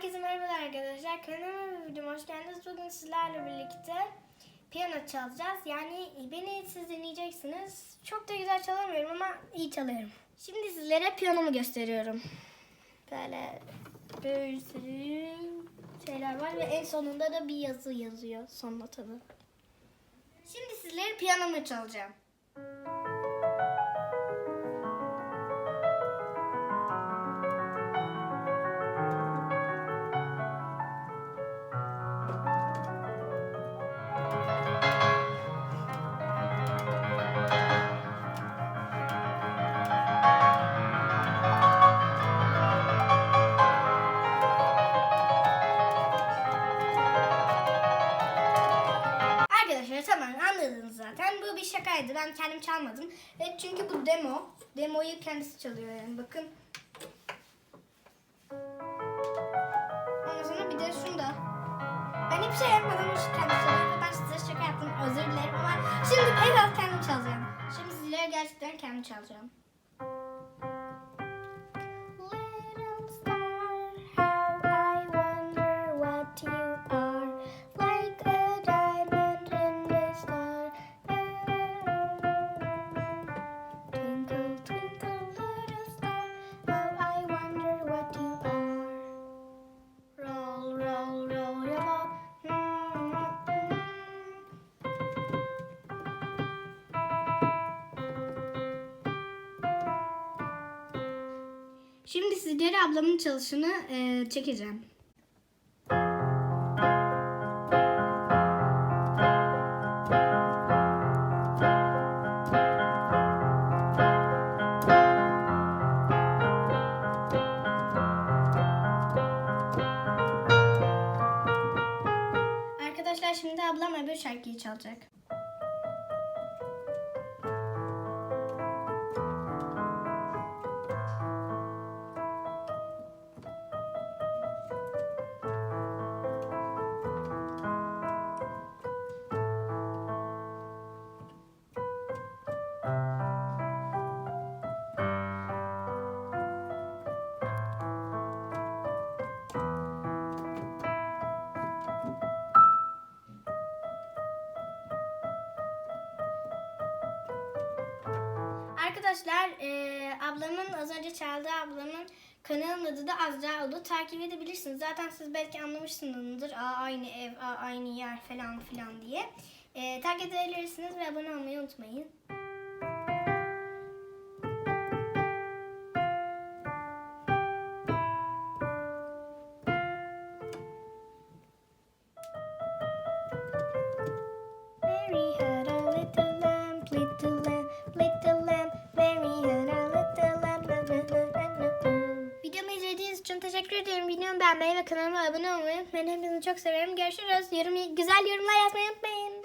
Herkese merhabalar arkadaşlar. Kanalıma ve videoma hoş geldiniz. Bugün sizlerle birlikte piyano çalacağız. Yani beni siz dinleyeceksiniz. Çok da güzel çalamıyorum ama iyi çalıyorum. Şimdi sizlere piyanomu gösteriyorum. Böyle bir sürü şeyler var ve en sonunda da bir yazı yazıyor son notada. Şimdi sizlere piyanomu çalacağım. Tamam anladınız zaten. Bu bir şakaydı. Ben kendim çalmadım. Evet, çünkü bu demo. Demoyu kendisi çalıyor yani. Bakın. Ondan sonra bir de şunu da. Ben hiçbir şey yapmadım. Hiç kendisi çalıyor. ve Ben size şaka yaptım. Özür dilerim ama şimdi biraz kendim çalacağım. Şimdi sizlere gerçekten kendim çalacağım. Şimdi sizlere ablamın çalışını e, çekeceğim. Arkadaşlar şimdi ablam öbür şarkıyı çalacak. Arkadaşlar eee, ablamın az önce çaldığı ablamın kanalının adı da Azra oldu. Takip edebilirsiniz. Zaten siz belki anlamışsınızdır. Aa, aynı ev, aa, aynı yer falan filan diye. Eee takip edebilirsiniz ve abone olmayı unutmayın. Ederim. Videomu beğenmeyi ve kanalıma abone olmayı unutmayın. Hepinizi çok severim. Görüşürüz. Yorum, güzel yorumlar yazmayı unutmayın.